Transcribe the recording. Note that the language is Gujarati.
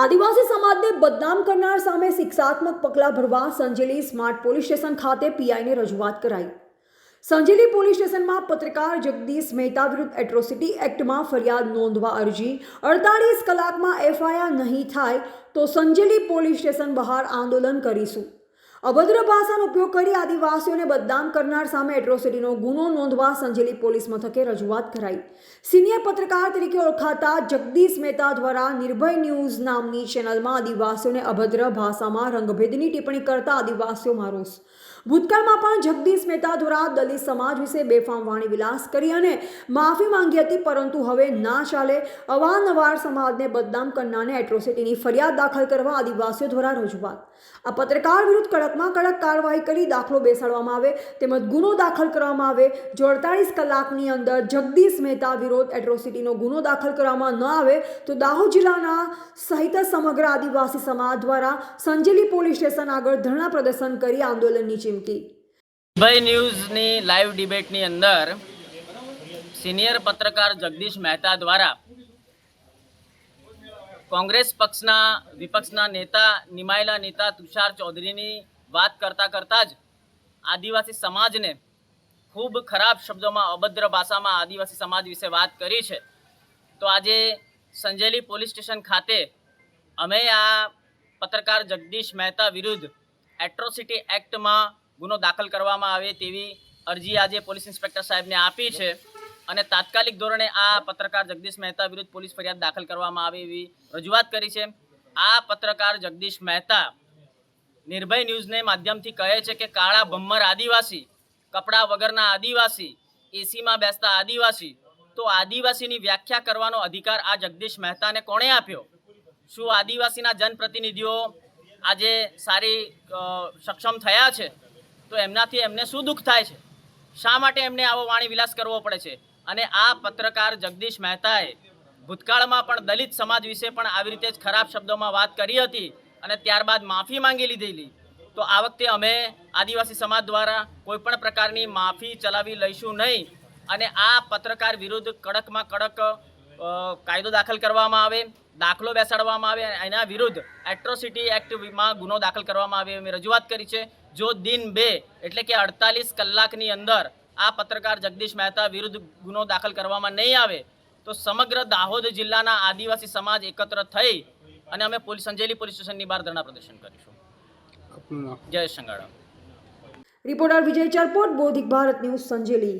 આદિવાસી સમાજને બદનામ કરનાર સામે શિક્ષાત્મક પગલાં ભરવા સંજેલી સ્માર્ટ પોલીસ સ્ટેશન ખાતે પીઆઈને રજૂઆત કરાઈ. સંજેલી પોલીસ સ્ટેશનમાં પત્રકાર જગદીશ મહેતા વિરુદ્ધ એટ્રોસિટી એક્ટમાં ફરિયાદ નોંધવા અરજી અડતાલીસ કલાકમાં એફઆઈઆર નહીં થાય તો સંજેલી પોલીસ સ્ટેશન બહાર આંદોલન કરીશું. અભદ્ર ભાષાનો ઉપયોગ કરી આદિવાસીઓને બદનામ કરનાર સામે એટ્રોસિટીનો ગુનો નોંધવા સંજેલી પોલીસ મથકે રજૂઆત કરાઈ. સિનિયર પત્રકાર તરીકે ઓળખાતા જગદીશ મહેતા દ્વારા નિર્ભય ન્યૂઝ નામની ચેનલમાં આદિવાસીઓને અભદ્ર ભાષામાં રંગભેદની ટિપ્પણી કરતા આદિવાસીઓમાં રોષ ભૂતકાળમાં પણ જગદીશ મહેતા દ્વારા દલિત સમાજ વિશે બેફામ વાણી વિલાસ કરી અને માફી માંગી હતી, પરંતુ હવે ના ચાલે અવારનવાર સમાજને બદનામ કરનારને એટ્રોસિટીની ફરિયાદ દાખલ કરવા આદિવાસીઓ દ્વારા રજૂઆત. આ પત્રકાર વિરુદ્ધ કડકમાં કડક કાર્યવાહી કરી દાખલો બેસાડવામાં આવે, તેમજ ગુનો દાખલ કરવામાં આવે. જો અડતાલીસ કલાકની અંદર જગદીશ મહેતા વિરોધ એટ્રોસિટીનો ગુનો દાખલ કરવામાં ન આવે, તો દાહોદ જિલ્લાના સહિત સમગ્ર આદિવાસી સમાજ દ્વારા સંજેલી પોલીસ સ્ટેશન આગળ ધરણા પ્રદર્શન કરી આંદોલનની ચીમકી. મુંબઈ ન્યૂઝની લાઈવ ડિબેટની અંદર સિનિયર પત્રકાર જગદીશ મહેતા દ્વારા કોંગ્રેસ પક્ષના વિપક્ષના નેતા નિમાયેલા નેતા તુષાર ચૌધરીની વાત કરતા કરતા જ આદિવાસી સમાજને ખૂબ ખરાબ શબ્દોમાં અભદ્ર ભાષામાં આદિવાસી સમાજ વિશે વાત કરી છે. તો આજે સંજેલી પોલીસ સ્ટેશન ખાતે અમે આ પત્રકાર જગદીશ મહેતા વિરુદ્ધ એટ્રોસિટી એક્ટમાં ગુનો દાખલ કરવામાં આવે તેવી અરજી આજે પોલીસ ઇન્સ્પેક્ટર સાહેબને આપી છે. અને તાત્કાલિક ધોરણે આ પત્રકાર જગદીશ મહેતા વિરુદ્ધ પોલીસ ફરિયાદ દાખલ કરવામાં આવે એવી રજૂઆત કરી છે. આ પત્રકાર જગદીશ મહેતા નિર્ભય ન્યૂઝને માધ્યમથી કહે છે કે કાળા ભમ્મર આદિવાસી, કપડાં વગરના આદિવાસી, એસીમાં બેસતા આદિવાસી, તો આદિવાસીની વ્યાખ્યા કરવાનો અધિકાર આ જગદીશ મહેતાને કોણે આપ્યો? શું આદિવાસીના જનપ્રતિનિધિઓ આજે સારી સક્ષમ થયા છે? તો એમનાથી એમને શું દુઃખ થાય છે? શા માટે એમને આવો વાણી વિલાસ કરવો પડે છે? અને આ પત્રકાર જગદીશ મહેતાએ ભૂતકાળમાં પણ દલિત સમાજ વિશે પણ આવી રીતે જ ખરાબ શબ્દોમાં વાત કરી હતી અને ત્યારબાદ માફી માંગી લીધેલી તો આ વખતે અમે આદિવાસી સમાજ દ્વારા કોઈપણ પ્રકારની માફી ચલાવી લઈશું નહીં અને આ પત્રકાર વિરુદ્ધ કડકમાં કડક કાયદો દાખલ કરવામાં આવે, દાખલો બેસાડવામાં આવે એના વિરુદ્ધ એટ્રોસિટી એક્ટમાં ગુનો દાખલ કરવામાં આવે એવી રજૂઆત કરી છે. જો દિન બે એટલે કે અડતાલીસ કલાકની અંદર આ પત્રકાર જગદીશ મહેતા વિરુદ્ધ ગુનો દાખલ કરવામાં નહીં આવે તો સમગ્ર દાહોદ જિલ્લાના આદિવાસી સમાજ એકત્ર થઈ અને અમે પોલીસ સંજેલી પોલીસ સ્ટેશનની બહાર ધરણા પ્રદર્શન કરીશું. જય સંગાળા રિપોર્ટર વિજય ચરપોટ બૌદ્ધિક ભારત ન્યૂઝ સંજેલી.